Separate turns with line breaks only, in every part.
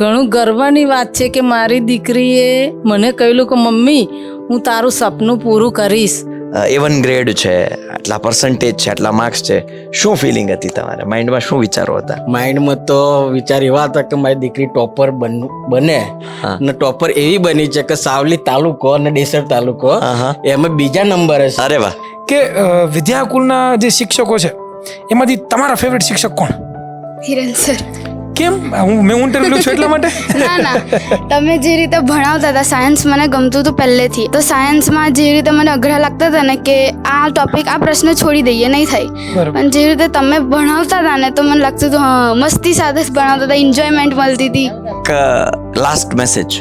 ઘણું ગર્વની વાત છે કે મારી દીકરીએ મને કહેલું કે મમ્મી હું તારું સપનું પૂરું કરીશ.
એવન ગ્રેડ છે આટલા પર્સન્ટેજ છે આટલા માર્ક્સ છે. શું ફિલિંગ હતી તમારે? માઇન્ડમાં શું વિચારો હતા?
માઇન્ડમાં તો વિચાર એવા હતા કે મારી દીકરી ટોપર બને
હા.
અને ટોપર એવી બની છે કે સાવલી તાલુકો અને ડેસર તાલુકો. એમાં બીજા નંબરે છે
અરે વાહ.
કે વિદ્યાકુલના જે શિક્ષકો છે એમાંથી તમારા ફેવરેટ શિક્ષક કોણ?
હિરેન સર.
કેમ? હું મેં ઇન્ટરવ્યુ છું એટલા માટે?
ના ના. તમે જે રીતે ભણાવતા હતા સાયન્સ મને ગમતું હતું પહેલેથી. તો સાયન્સમાં જે રીતે મને અઘરા લાગતા હતા ને કે આ ટોપિક આ પ્રશ્ન છોડી દઈએ નહીં થાય. પણ જે રીતે તમે ભણાવતા હતા ને તો મને લાગતું હતું મસ્તી સાથે જ ભણાવતા હતા એન્જોયમેન્ટ મળતી હતી.
લાસ્ટ મેસેજ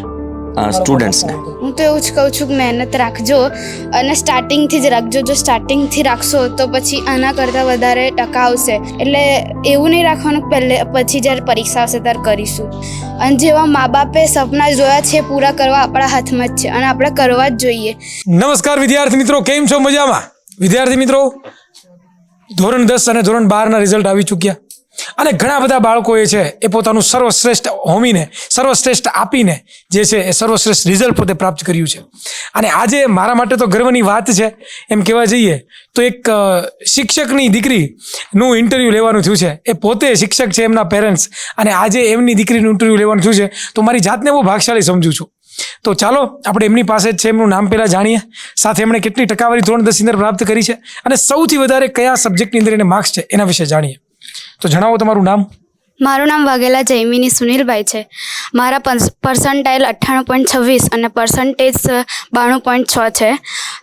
સ્ટુડન્ટ્સને
હું તો એવું જ કહું છું કે મહેનત રાખજો અને સ્ટાર્ટિંગથી જ રાખજો. જો સ્ટાર્ટિંગથી રાખશો તો પછી આના કરતાં વધારે ટકા આવશે. એટલે એવું નહીં રાખવાનું પહેલે પછી જ્યારે પરીક્ષા આવશે ત્યારે કરીશું. અને જેવા મા બાપે સપના જોયા છે એ પૂરા કરવા આપણા હાથમાં જ છે અને આપણે કરવા જ જોઈએ.
નમસ્કાર વિદ્યાર્થી મિત્રો કેમ છો? મજામાં? વિદ્યાર્થી મિત્રો ધોરણ દસ અને ધોરણ બારના રિઝલ્ટ આવી ચૂક્યા. અને ઘણા બધા બાળકોએ છે, એ પોતાનું સર્વશ્રેષ્ઠ હોમીને, સર્વશ્રેષ્ઠ આપીને જે છે, એ સર્વશ્રેષ્ઠ રિઝલ્ટ પોતે પ્રાપ્ત કર્યું છે. અને આજે મારા માટે તો ગર્વની વાત છે, એમ કહેવા જઈએ, તો એક શિક્ષકની દીકરીનું ઇન્ટરવ્યૂ લેવાનું થયું છે. એ પોતે શિક્ષક છે એમના પેરેન્ટ્સ અને આજે એમની દીકરીનું ઇન્ટરવ્યૂ લેવાનું થયું છે. તો મારી જાતને હું ભાગશાળી સમજું છું. તો ચાલો, આપણે એમની પાસે જ છે, એમનું નામ પહેલાં જાણીએ. સાથે એમણે કેટલી ટકાવારી ધોરણ દસ અંદર પ્રાપ્ત કરી છે, અને સૌથી વધારે કયા સબ્જેક્ટની અંદર એને માર્ક્સ છે, એના વિશે જાણીએ. તો જણાવો તમારું નામ.
મારું નામ વાઘેલા જયમિની સુનિલભાઈ છે. મારા પર્સન્ટાઇલ અઠ્ઠાણું પોઈન્ટ છવ્વીસ અને પર્સન્ટેજ બાણું પોઈન્ટ છ છે.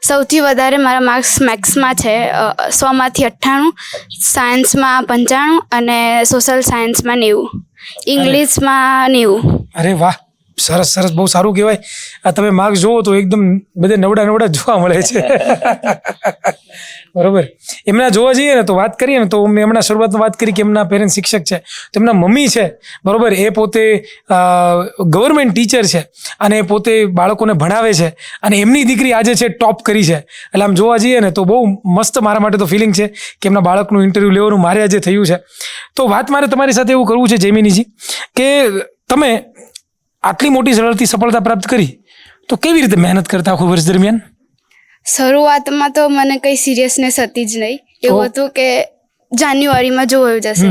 સૌથી વધારે મારા માર્ક્સ મેથ્સમાં છે. સોમાંથી અઠ્ઠાણું સાયન્સમાં પંચાણું અને સોશિયલ સાયન્સમાં નેવું. ઇંગ્લિશમાં નેવું.
અરે વાહ! સરસ સરસ, બહુ સારું કહેવાય. આ તમે માર્ક જુઓ તો એકદમ બધે નવડા નવડા જોવા મળે છે. બરોબર. એમના જોવા જઈએ ને તો વાત કરીએ ને તો મેં હમણાં શરૂઆતમાં વાત કરી કે એમના પેરેન્ટ શિક્ષક છે. તો એમના મમ્મી છે, બરોબર, એ પોતે ગવર્મેન્ટ ટીચર છે અને પોતે બાળકોને ભણાવે છે અને એમની દીકરી આજે છે ટોપ કરી છે. એટલે આમ જોવા જઈએ ને તો બહુ મસ્ત મારા માટે તો ફિલિંગ છે કે એમના બાળકનું ઇન્ટરવ્યૂ લેવાનું મારે આજે થયું છે. તો વાત મારે તમારી સાથે એવું કરવું છે જેમિનીજી કે તમે આટલી મોટી સરળથી સફળતા પ્રાપ્ત કરી તો કેવી રીતે મહેનત કરતા આખું વર્ષ દરમિયાન?
શરૂઆતમાં તો મને કંઈ સિરિયસનેસ હતી જ નહીં. એવું હતું કે જાન્યુઆરીમાં જોયું જશે.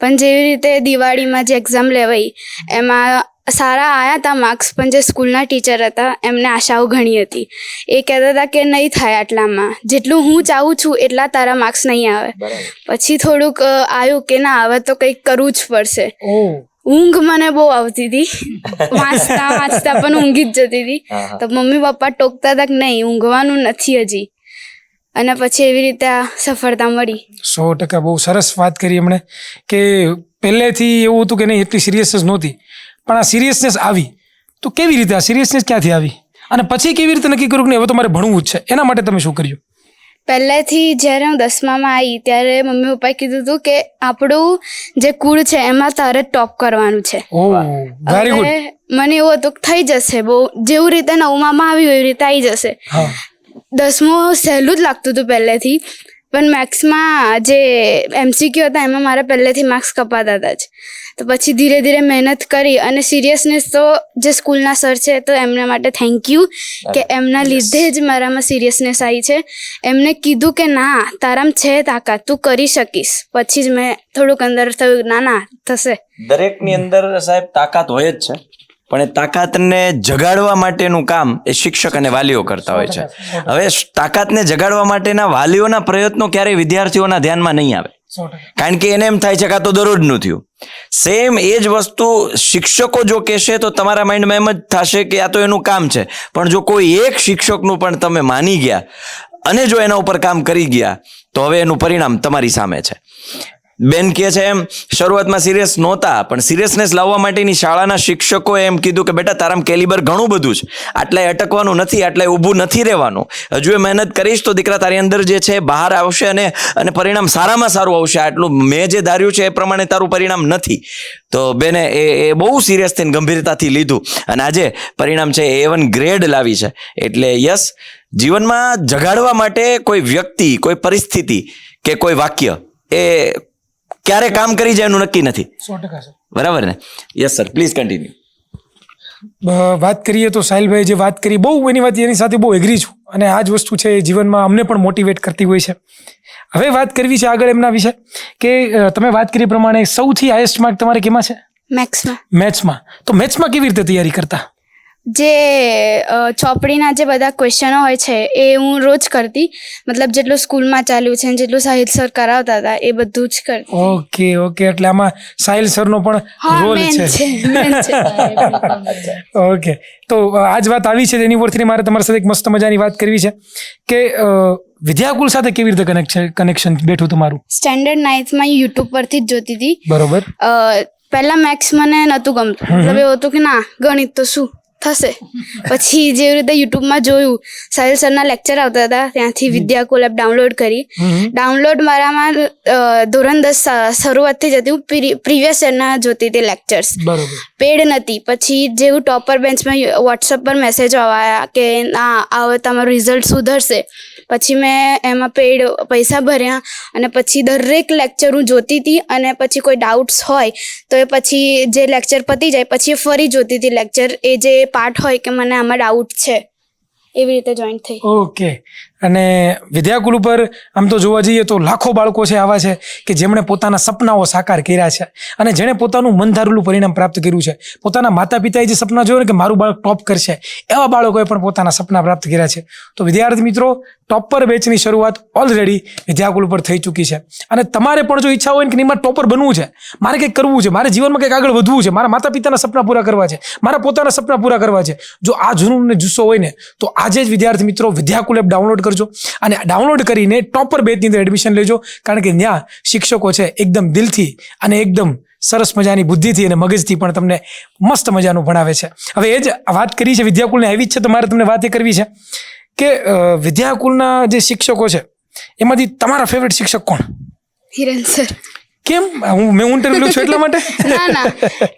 પણ જેવી રીતે દિવાળીમાં જે એક્ઝામ લેવાઈ એમાં સારા આવ્યા હતા માર્ક્સ પણ જે સ્કૂલના ટીચર હતા એમને આશાઓ ઘણી હતી. એ કહેતા હતા કે નહીં થાય આટલામાં. જેટલું હું ચાહું છું એટલા તારા માર્ક્સ નહીં આવે. પછી થોડુંક આવ્યું કે ના આવે તો કંઈક કરવું જ પડશે. ઊંઘ મને બહુ આવતી હતી. વાંચતા વાંચતા પણ ઊંઘી જ જતી હતી. તો મમ્મી પપ્પા ટોકતા હતા કે નહીં ઊંઘવાનું નથી હજી. અને પછી એવી રીતે આ સફળતા મળી
સો ટકા બહુ સરસ વાત કરી એમણે કે પહેલેથી એવું હતું કે નહીં એટલી સિરિયસનેસ નહોતી. પણ આ સિરિયસનેસ આવી. તો કેવી રીતે આ સિરિયસનેસ ક્યાંથી આવી? અને પછી કેવી રીતે નક્કી કર્યું કે નહીં, હવે તો મારે ભણવું જ છે. એના માટે તમે શું કર્યું?
પહેલેથી જ્યારે હું દસમામાં આવી ત્યારે મમ્મી પપ્પાએ કીધું હતું કે આપણું જે કુળ છે એમાં તારે ટોપ કરવાનું છે.
ઓ વેરી ગુડ
હવે મને એવું હતું કે થઈ જશે બહુ જેવું રીતે નવમામાં આવ્યું એવી રીતે આવી જશે. દસમું સહેલું જ લાગતું હતું પહેલેથી પણ મેથ્સમાં જે એમસીક્યુ હતા એમાં મારા પહેલેથી માર્ક્સ કપાતા હતા જ. તો પછી ધીરે ધીરે મહેનત કરી અને સિરિયસનેસ તો જે સ્કૂલના સર છે તો એમના માટે થેન્ક યુ કે એમના લીધે જ મારામાં સિરિયસનેસ આવી છે. એમને કીધું કે ના તારામાં છે તાકાત તું કરી શકીશ. પછી જ મેં થોડુંક અંદર થયું ના ના થશે.
દરેકની અંદર સાહેબ તાકાત હોય જ છે પણ એ તાકાતને જગાડવા માટેનું કામ એ શિક્ષક અને વાલીઓ કરતા હોય છે. હવે તાકાતને જગાડવા માટેના વાલીઓના પ્રયત્નો ક્યારેય વિદ્યાર્થીઓના ધ્યાનમાં નહીં આવે. કારણ કે એને એમ થાય છે કે તો દરરોજનું થયું. સેમ એ જ વસ્તુ શિક્ષકો જો કહેશે તો તમારા માઇન્ડમાં એમ જ થશે કે આ તો એનું કામ છે. પણ જો કોઈ એક શિક્ષકનું પણ તમે માની ગયા અને જો એના ઉપર કામ કરી ગયા, તો હવે એનું પરિણામ તમારી સામે છે. બેન કહે છે, એમ, શરૂઆતમાં સિરિયસ નહોતા, પણ સિરિયસનેસ લાવવા માટેની શાળાના શિક્ષકોએ એમ કીધું કે, બેટા, તારામ કેલિબર ઘણું બધું છે. આટલાય અટકવાનું નથી, આટલાય ઊભું નથી રહેવાનું. હજુ એ મહેનત કરીશ તો દીકરા તારી અંદર જે છે બહાર આવશે અને અને પરિણામ સારામાં સારું આવશે. આટલું મેં જે ધાર્યું છે એ પ્રમાણે તારું પરિણામ નથી. તો બેને એ એ બહુ સિરિયસ થઈને ગંભીરતાથી લીધું. અને આજે પરિણામ છે એ વન ગ્રેડ લાવી છે. એટલે યસ, જીવનમાં જગાડવા માટે કોઈ વ્યક્તિ, કોઈ પરિસ્થિતિ કે કોઈ વાક્ય એ ક્યારે કામ કરી જાય એનું નક્કી નથી.
સો ટકા સર.
બરાબર ને? યસ સર પ્લીઝ કન્ટિન્યુ
વાત કરીએ તો સાહિલભાઈ જે વાત કરી બહુ એની વાત એની સાથે બહુ એગ્રી છું. અને આ જ વસ્તુ છે એ જીવનમાં અમને પણ મોટિવેટ કરતી હોય છે. હવે વાત કરવી છે આગળ એમના વિશે કે તમે વાત કરી પ્રમાણે સૌથી હાઈએસ્ટ માર્ક તમારે કેમાં છે?
મેથ્સમાં
મેથ્સમાં તો મેથ્સમાં કેવી રીતે તૈયારી કરતા?
જે ચોપડીના જે બધા ક્વેશ્ચનો હોય છે એ હું રોજ કરતી. મતલબ જેટલું સ્કૂલમાં ચાલ્યું છે જેટલું સાહિલ સર કરાવતા હતા એ બધું જ કરતી.
ઓકે ઓકે એટલે આમાં સાહિલ સરનો પણ રોલ છે. ઓકે તો આજ વાત આવી છે તેની ઉપરથી મારે તમારી સાથે એક મસ્ત મજાની વાત કરવી છે કે વિદ્યાકુલ સાથે કેવી રીતે કનેક્શન કનેક્શન બેઠું તમારું?
સ્ટેન્ડર્ડ નાઇન્થમાં યુટ્યુબ પરથી જ જોતી હતી.
બરોબર.
પહેલા મેથ્સ મને નહોતું ગમતું. મતલબ એવું હતું કે ના ગણિત તો શું? થશે. પછી જેવી રીતે યુટ્યુબમાં જોયું સાહિલ સરના લેક્ચર આવતા હતા ત્યાંથી વિદ્યાકુલ એપ ડાઉનલોડ કરી. ડાઉનલોડ મારામાં ધોરણ દસ શરૂઆતથી જ હતી. હું પ્રીવિયસ યરના જોતી હતી લેક્ચર્સ પેડ નથી. પછી જેવું ટોપર બેન્ચમાં વોટ્સઅપ પર મેસેજ આવ્યા કે ના આવે તમારું રિઝલ્ટ સુધરશે. પછી મેં એમાં પેડ પૈસા ભર્યા અને પછી દરેક લેક્ચર હું જોતી હતી અને પછી કોઈ ડાઉટ્સ હોય તો એ પછી જે લેક્ચર પતી જાય પછી ફરી જોતી હતી લેક્ચર એ જે પાર્ટ હોય કે મને આમાં ડાઉટ છે એવી રીતે જોઈન થઈ
ઓકે અને વિદ્યાકુલ ઉપર આમ તો જોવા જઈએ તો લાખો બાળકો છે આવા છે કે જેમણે પોતાના સપનાઓ સાકાર કર્યા છે. અને જેણે પોતાનું મનધારેલું પરિણામ પ્રાપ્ત કર્યું છે. પોતાના માતા પિતાએ જે સપના જોયું કે મારું બાળક ટોપ કરશે એવા બાળકોએ પણ પોતાના સપના પ્રાપ્ત કર્યા છે. તો વિદ્યાર્થી મિત્રો ટોપર બેચની શરૂઆત ઓલરેડી વિદ્યાકુલ ઉપર થઈ ચૂકી છે. અને તમારે પણ જો ઈચ્છા હોય ને કે નહીં, ટોપર બનવું છે મારે કંઈક કરવું છે મારે જીવનમાં કંઈક આગળ વધવું છે મારા માતા પિતાના સપના પૂરા કરવા છે મારા પોતાના સપના પૂરા કરવા છે. જો આ જુનૂન ને જુસ્સો હોય ને તો આજે જ વિદ્યાર્થી મિત્રો વિદ્યાકુલ એપ ડાઉનલોડ કરજો અને ડાઉનલોડ કરીને ટોપર બેચની અંદર એડમિશન લેજો. કારણ કે ત્યાં શિક્ષકો છે એકદમ દિલથી અને એકદમ સરસ મજાની બુદ્ધિથી અને મગજથી પણ તમને મસ્ત મજાનું ભણાવે છે. હવે એ જ વાત કરી છે વિદ્યાકુલને, આવી જ છે તો મારે તમને વાત એ કરવી છે કે વિદ્યાકુલના જે શિક્ષકો છે, એમાંથી તમારા ફેવરેટ શિક્ષક કોણ?
હિરેન સર.
કેમ? હું મેં ઇન્ટરવ્યુ છું એટલા માટે?
ના ના.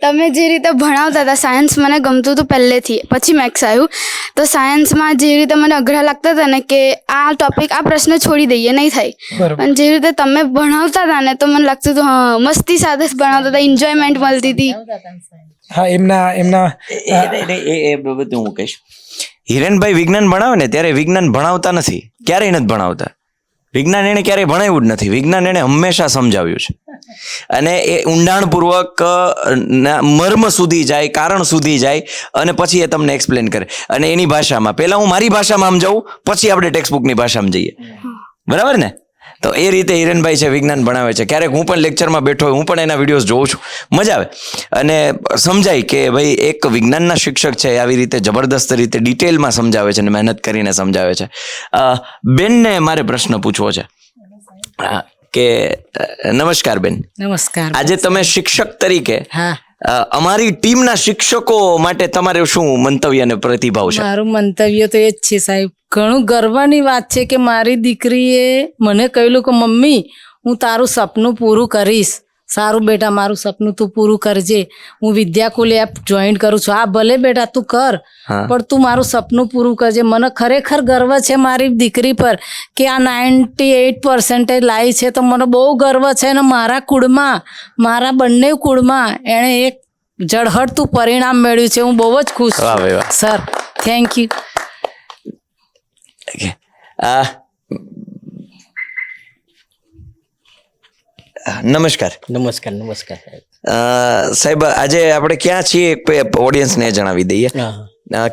તમે જે રીતે ભણાવતા હતા સાયન્સ મને ગમતું હતું પહેલેથી. પછી મેથ્સ આવ્યું. તો સાયન્સમાં જે રીતે મને અઘરા લાગતા હતા ને કે આ ટોપિક આ પ્રશ્ન છોડી દઈએ નહીં થાય.
અને
પણ જે રીતે તમે ભણાવતા હતા ને તો મને લાગતું હતું હા મસ્તી સાથે જ ભણાવતા હતા એન્જોયમેન્ટ મળતી હતી.
હા એમના એમના
એ એ- એ- એ બાબતે હું કહીશ. હિરેનભાઈ વિજ્ઞાન ભણાવે ને ત્યારે વિજ્ઞાન ભણાવતા નથી. ક્યારેય નથી ભણાવતા. વિજ્ઞાન એને ક્યારેય ભણાવ્યું જ નથી. વિજ્ઞાન એને હંમેશા સમજાવ્યું છે. અને એ ઊંડાણપૂર્વક મર્મ સુધી જાય, કારણ સુધી જાય, અને પછી એ તમને એક્સપ્લેન કરે. અને એની ભાષામાં, પહેલાં હું મારી ભાષામાં આમ જાઉં પછી આપણે ટેક્સ્ટ બુકની ભાષામાં જઈએ. બરાબર ને? તો એ રીતે હિરેનભાઈ છે વિજ્ઞાન ભણાવે છે. ક્યારેક હું પણ લેક્ચરમાં બેઠો હું પણ એના વિડીયોઝ જોઉં છું. મજા આવે. અને સમજાય કે ભાઈ એક વિજ્ઞાનના શિક્ષક છે આવી રીતે જબરદસ્ત રીતે ડિટેલમાં સમજાવે છે અને મહેનત કરીને સમજાવે છે. બેનને મારે પ્રશ્ન પૂછવો છે. હા, કે નમસ્કાર બેન.
નમસ્કાર
આજે તમે શિક્ષક તરીકે
હા.
અમારી ટીમના શિક્ષકો માટે તમારે શું મંતવ્ય અને પ્રતિભાવ છે?
મારું મંતવ્ય તો એ જ છે સાહેબ ઘણું ગર્વની વાત છે કે મારી દીકરીએ મને કહેલું કે મમ્મી હું તારું સપનું પૂરું કરીશ. સારું બેટા મારું સપનું તું પૂરું કરજે. હું વિદ્યાકુલ એપ જોઈન કરું છું. આ ભલે બેટા તું કર પણ તું મારું સપનું પૂરું કરજે. મને ખરેખર ગર્વ છે મારી દીકરી પર કે આ નાઇન્ટી એઇટ પર્સન્ટેજ લાવી છે. તો મને બહુ ગર્વ છે અને મારા કુળમાં મારા બંને કુળમાં એણે એક જળહળતું પરિણામ મેળવ્યું છે. હું બહુ જ ખુશ છું. Sir thank you
Okay. નમસ્કાર
નમસ્કાર નમસ્કાર
સાહેબ આજે આપણે ક્યાં છીએ? ઓડિયન્સને જણાવી દઈએ.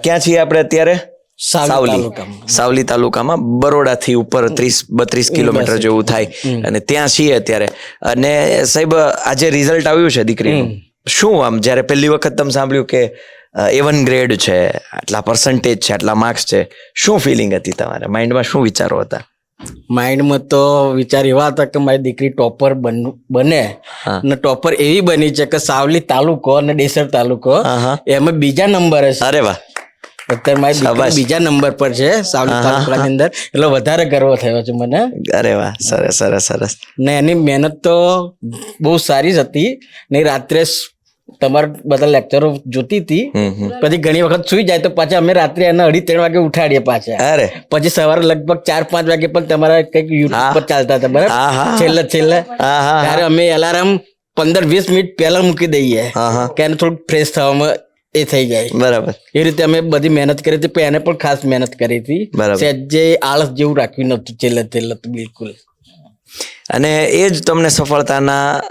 ક્યાં છીએ આપણે અત્યારે?
સાવલી
સાવલી.
તાલુકામાં.
સાવલી તાલુકામાં બરોડાથી ઉપર ત્રીસ બત્રીસ કિલોમીટર જેવું થાય. અને ત્યાં છીએ અત્યારે. અને સાહેબ આજે રિઝલ્ટ આવ્યું છે દીકરીનું. શું આમ જ્યારે પહેલી વખત તમે સાંભળ્યું કે એ વન ગ્રેડ છે આટલા પર્સન્ટેજ છે આટલા માર્ક્સ છે. શું ફિલિંગ હતી તમારા? માઇન્ડમાં શું વિચારો હતા?
માઇન્ડમાં તો વિચાર એવા હતા કે મારી દીકરી ટોપર બને અને ટોપર એવી બની છે કે સાવલી તાલુકો અને ડેસર તાલુકો. એમાં બીજા નંબરે છે
અરે વાહ.
અત્યારે મારી દીકરી બીજા નંબર પર છે સાવલી તાલુકાની અંદર. એટલે વધારે ગર્વ થયો છે મને.
અરે વાહ સરસ સરસ સરસ.
ને એની મહેનત તો બહુ સારી જ હતી. ને રાત્રે તમારા બધા લેક્ચરો જોતી હતી. પછી ઘણી વખત સુઈ જાય તો પાછા અમે રાત્રે એને અઢી ત્રણ વાગે ઉઠાડીએ પાછા.
અરે.
પછી સવારે લગભગ ચાર પાંચ વાગે પણ તમારા કંઈક યુટ્યુબ પર ચાલતા હતા. બરાબર? છેલ્લે છેલ્લે. ત્યારે અમે અલાર્મ પંદર વીસ મિનિટ પહેલા મૂકી દઈએ. કે એને થોડુંક ફ્રેશ થવામાં એ થઈ જાય.
બરાબર.
એ રીતે અમે બધી મહેનત કરી હતી પણ એને પણ ખાસ મહેનત કરી હતી. જે આળસ જેવું રાખ્યું નતું છેલ્લે છેલ્લે બિલકુલ.
અને એ જ તમને સફળતાના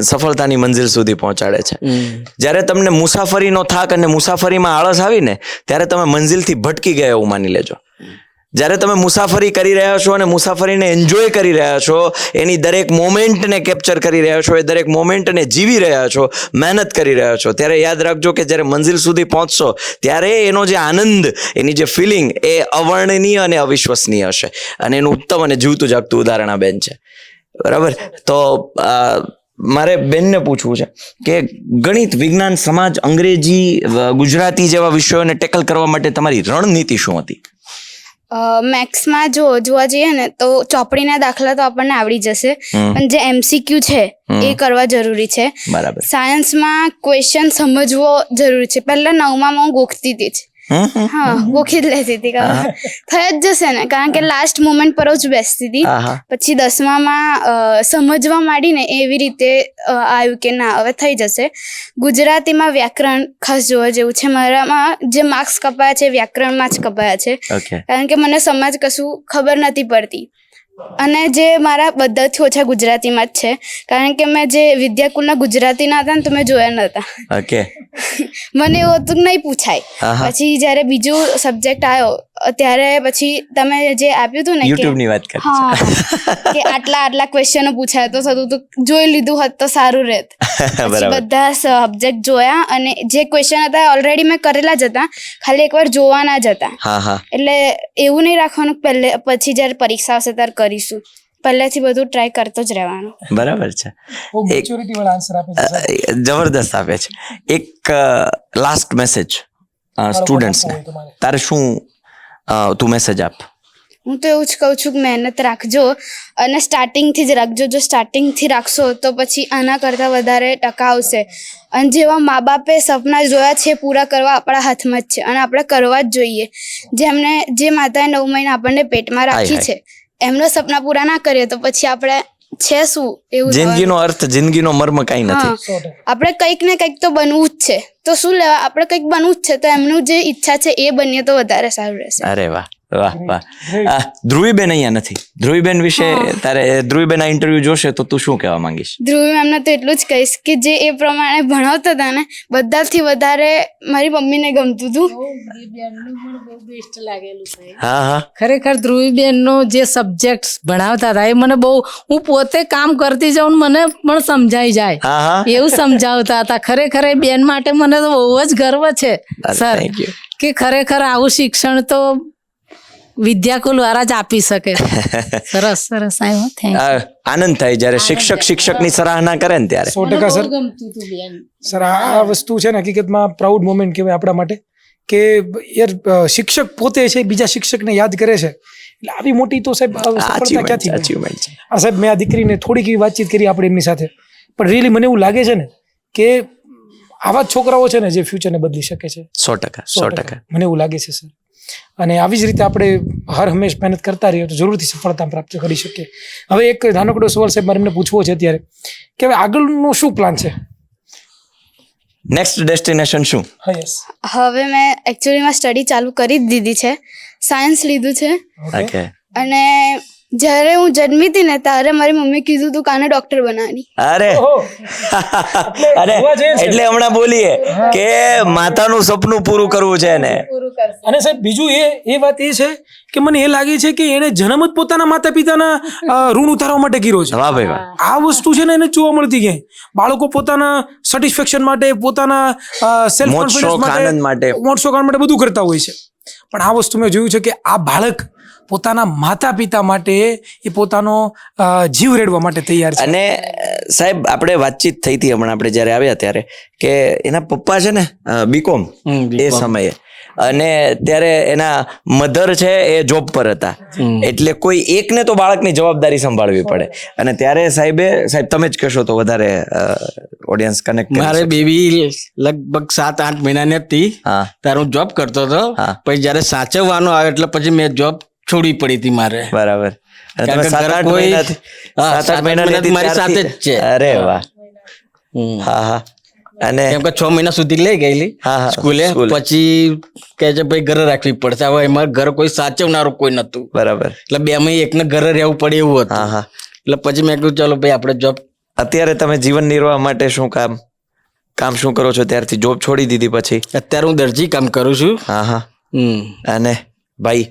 સફળતાની મંજિલ સુધી પહોંચાડે છે. જ્યારે તમને મુસાફરીનો થાક અને મુસાફરીમાં આળસ આવીને ત્યારે તમે મંજિલથી ભટકી ગયા એવું માની લેજો. જ્યારે તમે મુસાફરી કરી રહ્યા છો અને મુસાફરીને એન્જોય કરી રહ્યા છો એની દરેક મોમેન્ટને કેપ્ચર કરી રહ્યા છો એ દરેક મોમેન્ટને જીવી રહ્યા છો મહેનત કરી રહ્યા છો ત્યારે યાદ રાખજો કે જ્યારે મંજિલ સુધી પહોંચશો ત્યારે એનો જે આનંદ એની જે ફિલિંગ એ અવર્ણનીય અને અવિશ્વસનીય હશે. અને એનું ઉત્તમ અને જીવતું જાગતું ઉદાહરણ આ બેન છે. બરાબર? તો મારે બેનને પૂછવું છે કે ગણિત વિજ્ઞાન સમાજ અંગ્રેજી ગુજરાતી જેવા વિષયોને ટેકલ કરવા માટે તમારી રણનીતિ શું હતી?
મેથ્સમાં જો જોવા જઈએ ને તો ચોપડીના દાખલા તો આપણને આવડી જશે. પણ જે એમસીક્યુ છે એ કરવા જરૂરી છે.
બરાબર.
સાયન્સમાં ક્વેશ્ચન સમજવો જરૂરી છે. પહેલા નવમાં હું ગોખતી હતી. હા. ગોખી જ લેતી હતી થઈ જ જશે ને કારણ કે લાસ્ટ મોમેન્ટ પર જ બેસતી હતી. પછી દસમામાં સમજવા માંડીને એવી રીતે આવ્યું કે ના હવે થઈ જશે. ગુજરાતીમાં વ્યાકરણ ખાસ જોવા જેવું છે. મારામાં જે માર્ક્સ કપાયા છે વ્યાકરણમાં જ કપાયા છે. કારણ કે મને સમાજ કશું ખબર નથી પડતી. અને જે મારા બધાથી ઓછા ગુજરાતીમાં જ છે. કારણ કે મેં જે વિદ્યાકુલના ગુજરાતીના હતા ને તો મેં જોયા નહોતા
ઓકે
મને એવું હતું નહીં પૂછાય. પછી જ્યારે બીજું સબ્જેક્ટ આવ્યો ત્યારે પછી તમે જે આપ્યું હતું ને
યુટ્યુબની વાત કરી
કે આટલા આટલા ક્વેશ્ચનો પૂછાય તો થતું તો જોઈ લીધું હોત તો સારું રહેત. બધા સબ્જેક્ટ જોયા અને જે ક્વેશ્ચન હતા ઓલરેડી મેં કરેલા જ હતા. ખાલી એકવાર જોવાના જ હતા.
હા હા.
એટલે એવું નહીં રાખવાનું પહેલે પછી જ્યારે પરીક્ષા આવશે ત્યારે કરીશું. પહેલેથી બધું ટ્રાય કરતો જ રહેવાનું.
બરાબર છે. જબરદસ્ત આપે છે. એક લાસ્ટ મેસેજ સ્ટુડન્ટ્સને તારે શું તું મેસેજ આપ.
હું તો એવું જ કહું છું કે મહેનત રાખજો અને સ્ટાર્ટિંગથી જ રાખજો. જો સ્ટાર્ટિંગથી રાખશો તો પછી આના કરતાં વધારે ટકા આવશે. અને જેવા મા બાપે સપના જોયા છે પૂરા કરવા આપણા હાથમાં જ છે અને આપણે કરવા જ જોઈએ. જેમને જે માતાએ નવ મહિના આપણને પેટમાં રાખી છે એમના સપના પૂરા ના કરીએ તો પછી આપણે છે શું એવું.
જિંદગીનો અર્થ જિંદગીનો મર્મ કઈ નથી.
આપણે કંઈક ને કંઈક તો બનવું જ છે. તો શું લેવા? આપણે કંઈક બનવું જ છે તો એમનું જે ઈચ્છા છે એ બનીએ તો વધારે સારું રહેશે.
અરે વાહ વાહ વાહ. ધ્રુવીબેન અહીંયા નથી. ધ્રુવીબેન વિશે તારે ધ્રુવીબેન આ ઇન્ટરવ્યુ જોશે તો તું શું કહેવા માંગીશ?
ધ્રુવી મેમને તો એટલું જ કહીશ કે જે એ પ્રમાણે ભણાવતા હતા ને બધાથી વધારે મારી મમ્મીને ગમતું હતું.
બેસ્ટ લાગેલું સાહેબ
હા હા.
ખરેખર ધ્રુવીબેનનો જે સબ્જેક્ટ ભણાવતા હતા એ મને બહુ હું પોતે કામ કરતી જાઉં મને પણ સમજાઈ જાય.
હા હા.
એવું સમજાવતા હતા. ખરેખર એ બેન માટે મને તો બહુ જ ગર્વ છે સર. કે ખરેખર આવું શિક્ષણ તો વિદ્યાકુલ વાળા જ આપી શકે. સરસ સરસ.
આનંદ થાય જ્યારે શિક્ષક શિક્ષકની સરાહના કરે ને ત્યારે.
સો ટકા સર. સર આ વસ્તુ છે ને હકીકતમાં પ્રાઉડ મોમેન્ટ કહેવાય આપણા માટે કે યાર શિક્ષક પોતે છે બીજા શિક્ષકને યાદ કરે છે. એટલે આવી મોટી તો સાહેબ સફળતા ક્યાંથી મળે?
અચીવમેન્ટ છે.
આ સાહેબ મેં આ દીકરીને થોડીક એવી વાતચીત કરી આપણે એમની સાથે. પણ રિયલી મને એવું લાગે છે ને કે આવા જ છોકરાઓ છે ને જે ફ્યુચરને બદલી શકે છે.
સો ટકા સો ટકા.
મને એવું લાગે છે સર અને આવી જ રીતે આપણે હર હંમેશ મહેનત કરતા રહીએ તો જરૂરથી સફળતા પ્રાપ્ત કરી શકીએ. હવે એક નાનકડો સવાલ સાહેબ મારે એમને પૂછવો છે અત્યારે કે હવે આગળનો શું પ્લાન છે?
નેક્સ્ટ ડેસ્ટિનેશન શું?
હવે મેં એકચ્યુઅલીમાં સ્ટડી ચાલુ કરી જ દીધી છે. સાયન્સ લીધું છે.
ઓકે
અને જ્યારે હું જન્મી હતી ને ત્યારે મારી મમ્મી કીધું તું કાને ડૉક્ટર બનાવવાની.
અરે. અરે. એટલે હમણાં બોલીએ કે માતાનું સપનું પૂરું કરવું છે ને
અને સાહેબ બીજું એ એ વાત એ છે કે મને એ લાગે છે કે એને જન્મ જ પોતાના માતા પિતાના ઋણ ઉતારવા માટે કર્યો છે.
વાહ ભાઈ
આ વસ્તુ છે ને એને જોવા મળતી કે બાળકો પોતાના સેટિસ્ફેક્શન માટે પોતાના સેલ્ફ
કોન્ફિડન્સ આનંદ માટે.
માટે બધું કરતા હોય છે. પણ આ વસ્તુ મેં જોયું છે કે આ બાળક પોતાના માતા પિતા માટે એ પોતાનો જીવ રેડવા માટે તૈયાર છે.
અને સાહેબ આપણે વાતચીત થઈ હતી હમણાં આપણે જ્યારે આવ્યા ત્યારે કે એના પપ્પા છે ને બીકોમ એ સમયે. અને ત્યારે એના મધર છે એ જોબ પર હતા. એટલે કોઈ એકને તો બાળકની જવાબદારી સંભાળવી પડે. અને ત્યારે સાહેબે સાહેબ તમે જ કહેશો તો વધારે ઓડિયન્સ કનેક્ટ
મારે બેબી લગભગ સાત આઠ મહિનાની હતી.
હા.
ત્યારે હું જોબ કરતો હતો.
હા.
પછી જ્યારે સાચવવાનો આવ્યો એટલે પછી મેં જોબ છોડવી પડી હતી મારે.
બરાબર.
મારી સાથે જ છે.
અરે વાહ. હા હા. અને
એમ કે છ મહિના સુધી લઈ ગયેલી
હા, હા,
સ્કૂલે. પછી કે છે ભાઈ ઘરે રાખવી પડશે. હવે એમાં ઘર કોઈ સાચવનારું કોઈ નતું
બરાબર.
એટલે બે માં એકને ઘરે રહેવું પડે એવું હતું.
હા હા.
એટલે પછી મેં કીધું ચાલો ભાઈ આપણે જોબ
અત્યારે તમે જીવન નિર્વાહ માટે શું કામ? કામ શું કરો છો ત્યારથી? જોબ છોડી દીધી પછી?
અત્યારે હું દરજી કામ કરું છું.
હા હા.
હમ.
અને ભાઈ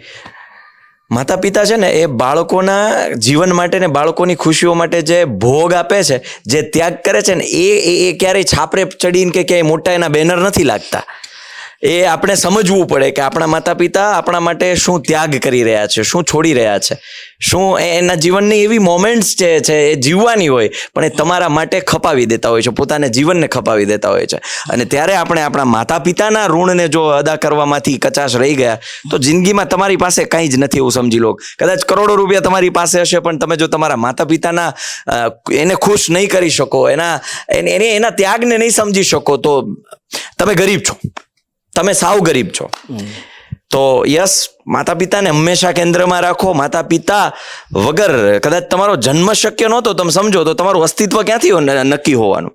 માતા પિતા છે ને, એ બાળકોના જીવન માટે ને બાળકોની ખુશીઓ માટે જે ભોગ આપે છે, જે ત્યાગ કરે છે ને એ, એ- ક્યારેય છાપરે ચડીને કે ક્યાંય મોટા એના બેનર નથી લાગતા. એ આપણે સમજવું પડે કે આપણા માતા પિતા આપણા માટે શું ત્યાગ કરી રહ્યા છે, શું છોડી રહ્યા છે. શું એના જીવનની એવી મોમેન્ટ્સ જે છે એ જીવવાની હોય, પણ એ તમારા માટે ખપાવી દેતા હોય છે, પોતાના જીવનને ખપાવી દેતા હોય છે. અને ત્યારે આપણે આપણા માતા પિતાના ઋણને જો અદા કરવામાંથી કચાશ રહી ગયા, તો જિંદગીમાં તમારી પાસે કંઈ જ નથી એવું સમજી લો. કદાચ કરોડો રૂપિયા તમારી પાસે હશે, પણ તમે જો તમારા માતા પિતાના એને ખુશ નહીં કરી શકો એને, એને- એના ત્યાગને નહીં સમજી શકો, તો તમે ગરીબ છો. તમે સાવ ગરીબ છો. તો યસ માતા પિતાને હંમેશા કેન્દ્રમાં રાખો. માતા પિતા વગર કદાચ તમારો જન્મ શક્ય નહોતો તમે સમજો તો તમારું અસ્તિત્વ ક્યાંથી નક્કી હોવાનું?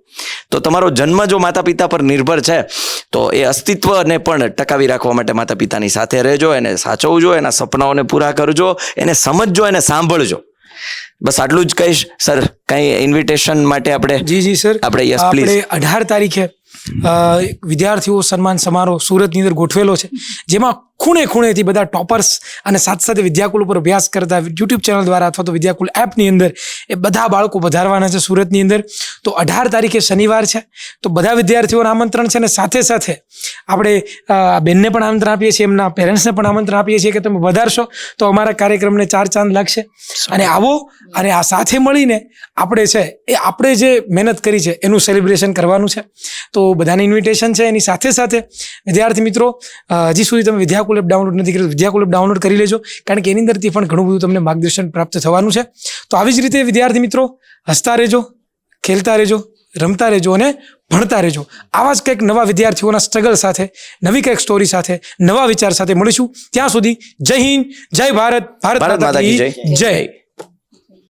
તો તમારો જન્મ જો માતા પિતા પર નિર્ભર છે તો એ અસ્તિત્વને પણ ટકાવી રાખવા માટે માતા પિતાની સાથે રહેજો એને સાચવજો એના સપનાઓને પૂરા કરજો એને સમજજો એને સાંભળજો. બસ આટલું જ કહીશ. સર કઈ ઇન્વિટેશન માટે આપણે
જી જી સર.
આપણે યસ પ્લીઝ
અઢાર તારીખે વિદ્યાર્થીઓ સન્માન સમારોહ સુરતની અંદર ગોઠવેલો છે. જેમાં ખૂણે ખૂણેથી બધા ટોપર્સ અને સાથે સાથે વિદ્યાકુલ ઉપર અભ્યાસ કરતા યુટ્યુબ ચેનલ દ્વારા અથવા તો વિદ્યાકુલ એપની અંદર એ બધા બાળકો વધારવાના છે સુરતની અંદર. તો અઢાર તારીખે શનિવાર છે. તો બધા વિદ્યાર્થીઓને આમંત્રણ છે અને સાથે સાથે આપણે બેનને પણ આમંત્રણ આપીએ છીએ, એમના પેરેન્ટ્સને પણ આમંત્રણ આપીએ છીએ કે તમે વધારશો તો અમારા કાર્યક્રમને ચાર ચાંદ લાગશે. અને આવો અને આ સાથે મળીને આપણે છે, એ આપણે જે મહેનત કરી છે, એનું સેલિબ્રેશન કરવાનું છે. તો બધાને ઇન્વિટેશન છે. એની સાથે સાથે વિદ્યાર્થી મિત્રો હજી સુધી તમે વિદ્યાકુલ એપ ડાઉનલોડ નથી કરી વિદ્યાકુલ એપ ડાઉનલોડ કરી લેજો. કારણ કે એની અંદરથી પણ ઘણું બધું તમને માર્ગદર્શન પ્રાપ્ત થવાનું છે. તો આવી જ રીતે વિદ્યાર્થી મિત્રો હસતા રહેજો ખેલતા રહેજો રમતા રહેજો અને ભણતા રહેજો. આવા જ કંઈક નવા વિદ્યાર્થીઓના સ્ટ્રગલ સાથે નવી કંઈક સ્ટોરી સાથે નવા વિચાર સાથે મળીશું. ત્યાં સુધી જય હિન્દ જય ભારત ભારત. જય.